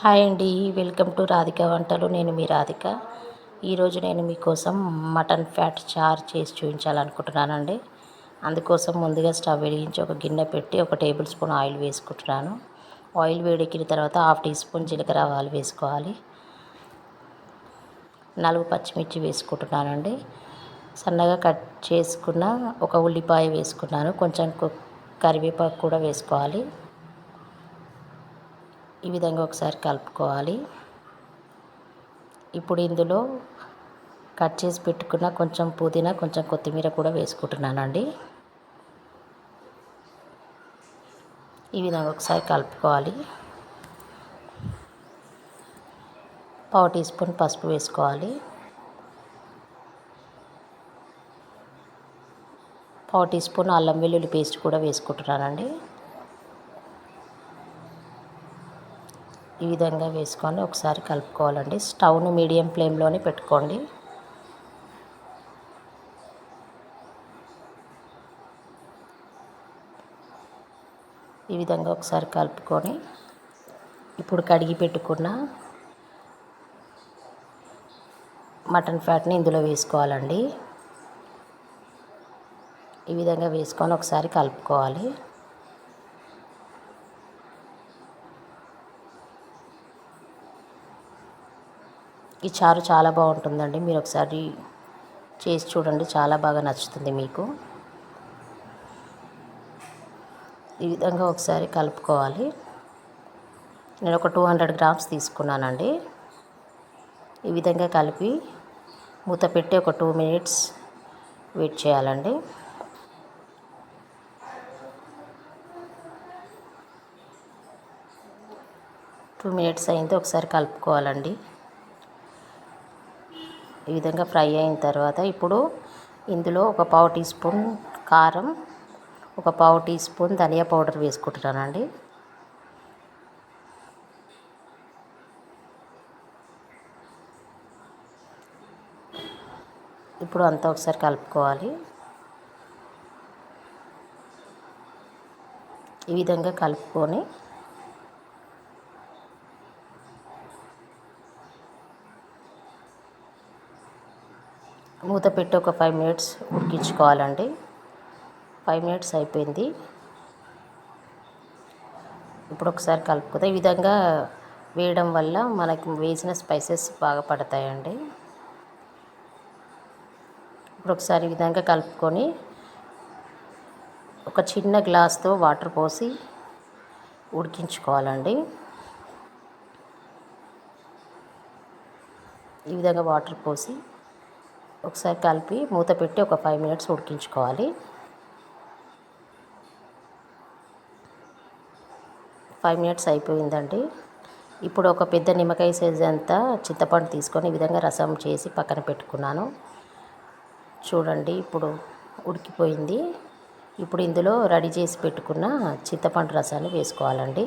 Hi అండి welcome to Radhika వంటలు. నేను మీ రాధిక. ఈరోజు నేను మీకోసం మటన్ ఫ్యాట్ చార్ చేసి చూపించాలనుకుంటున్నానండి. అందుకోసం ముందుగా స్టవ్ వెలిగించి ఒక గిన్నె పెట్టి ఒక టేబుల్ స్పూన్ ఆయిల్ వేసుకుంటున్నాను. ఆయిల్ వేడెక్కిన తర్వాత హాఫ్ టీ స్పూన్ జీలకర్ర ఆవాలు వేసుకోవాలి. నలుగు పచ్చిమిర్చి వేసుకుంటున్నానండి. సన్నగా కట్ చేసుకున్న ఒక ఉల్లిపాయ వేసుకున్నాను. కొంచెం కరివేపాకు కూడా వేసుకోవాలి. ఈ విధంగా ఒకసారి కలుపుకోవాలి. ఇప్పుడు ఇందులో కట్ చేసి పెట్టుకున్న కొంచెం పుదీనా కొంచెం కొత్తిమీర కూడా వేసుకుంటున్నానండి. ఈ విధంగా ఒకసారి కలుపుకోవాలి. పావు టీ స్పూన్ పసుపు వేసుకోవాలి. పావు టీ స్పూన్ అల్లం వెల్లుల్లి పేస్ట్ కూడా వేసుకుంటున్నానండి. ఈ విధంగా వేసుకొని ఒకసారి కలుపుకోవాలండి. స్టవ్ను మీడియం ఫ్లేమ్లోనే పెట్టుకోండి. ఈ విధంగా ఒకసారి కలుపుకొని ఇప్పుడు కడిగి పెట్టుకున్న మటన్ ఫ్యాట్ని ఇందులో వేసుకోవాలండి. ఈ విధంగా వేసుకొని ఒకసారి కలుపుకోవాలి. ఈ చారు చాలా బాగుంటుందండి. మీరు ఒకసారి చేసి చూడండి. చాలా బాగా నచ్చుతుంది మీకు. ఈ విధంగా ఒకసారి కలుపుకోవాలి. నేను ఒక టూ హండ్రెడ్ గ్రామ్స్ తీసుకున్నానండి. ఈ విధంగా కలిపి మూత పెట్టి ఒక టూ మినిట్స్ వెయిట్ చేయాలండి. టూ మినిట్స్ అయింది. ఒకసారి కలుపుకోవాలండి. ఈ విధంగా ఫ్రై అయిన తర్వాత ఇప్పుడు ఇందులో ఒక పావు టీ స్పూన్ కారం ఒక పావు టీ స్పూన్ ధనియా పౌడర్ వేసుకుంటున్నానండి. ఇప్పుడు అంతా ఒకసారి కలుపుకోవాలి. ఈ విధంగా కలుపుకొని మూత పెట్టి ఒక ఫైవ్ మినిట్స్ ఉడికించుకోవాలండి. ఫైవ్ మినిట్స్ అయిపోయింది. ఇప్పుడు ఒకసారి కలుపుకుతే ఈ విధంగా వేయడం వల్ల మనకి వేసిన స్పైసెస్ బాగా పడతాయండి. ఇప్పుడు ఒకసారి ఈ విధంగా కలుపుకొని ఒక చిన్న గ్లాస్తో వాటర్ పోసి ఉడికించుకోవాలండి. ఈ విధంగా వాటర్ పోసి ఒకసారి కలిపి మూత పెట్టి ఒక ఫైవ్ మినిట్స్ ఉడికించుకోవాలి. ఫైవ్ మినిట్స్ అయిపోయిందండి. ఇప్పుడు ఒక పెద్ద నిమ్మకాయ సైజ్ అంతా చింతపండు తీసుకొని ఈ విధంగా రసం చేసి పక్కన పెట్టుకున్నాను. చూడండి ఇప్పుడు ఉడికిపోయింది. ఇప్పుడు ఇందులో రెడీ చేసి పెట్టుకున్న చింతపండు రసాన్ని వేసుకోవాలండి.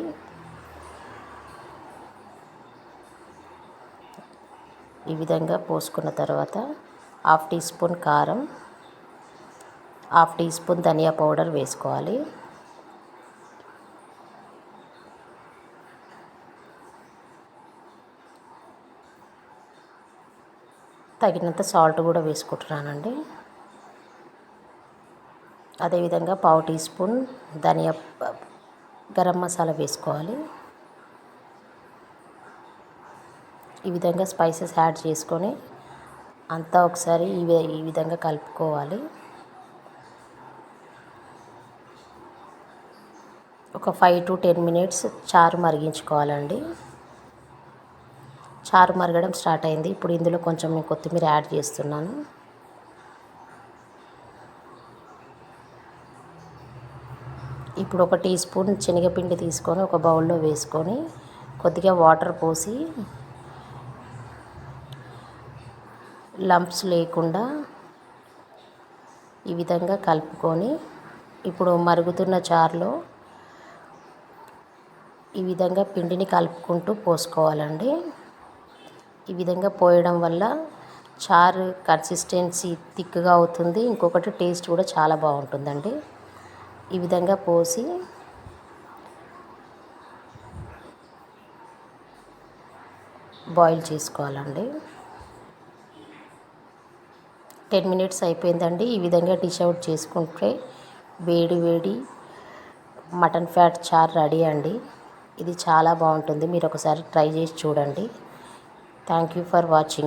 ఈ విధంగా పోసుకున్న తర్వాత హాఫ్ టీ స్పూన్ కారం హాఫ్ టీ స్పూన్ ధనియా పౌడర్ వేసుకోవాలి. తగినంత సాల్ట్ కూడా వేసుకుంటున్నానండి. అదేవిధంగా పావు టీ స్పూన్ ధనియా గరం మసాలా వేసుకోవాలి. ఈ విధంగా స్పైసెస్ యాడ్ చేసుకొని అంతా ఒకసారి ఈ ఈ విధంగా కలుపుకోవాలి. ఒక ఫైవ్ టు టెన్ మినిట్స్ చారు మరిగించుకోవాలండి. చారు మరగడం స్టార్ట్ అయింది. ఇప్పుడు ఇందులో కొంచెం నేను కొత్తిమీర యాడ్ చేస్తున్నాను. ఇప్పుడు ఒక టీ స్పూన్ శనగపిండి తీసుకొని ఒక బౌల్లో వేసుకొని కొద్దిగా వాటర్ పోసి లంప్స్ లేకుండా ఈ విధంగా కలుపుకొని ఇప్పుడు మరుగుతున్న చారులో ఈ విధంగా పిండిని కలుపుకుంటూ పోసుకోవాలండి. ఈ విధంగా పోయడం వల్ల చారు కన్సిస్టెన్సీ థిక్గా అవుతుంది. ఇంకొకటి టేస్ట్ కూడా చాలా బాగుంటుందండి. ఈ విధంగా పోసి బాయిల్ చేసుకోవాలండి. టెన్ మినిట్స్ అయిపోయిందండి. ఈ విధంగా డిష్ అవుట్ చేసుకుంటే వేడి వేడి మటన్ ఫ్యాట్ చార్ రెడీ అండి. ఇది చాలా బాగుంటుంది. మీరు ఒకసారి ట్రై చేసి చూడండి. Thank you for watching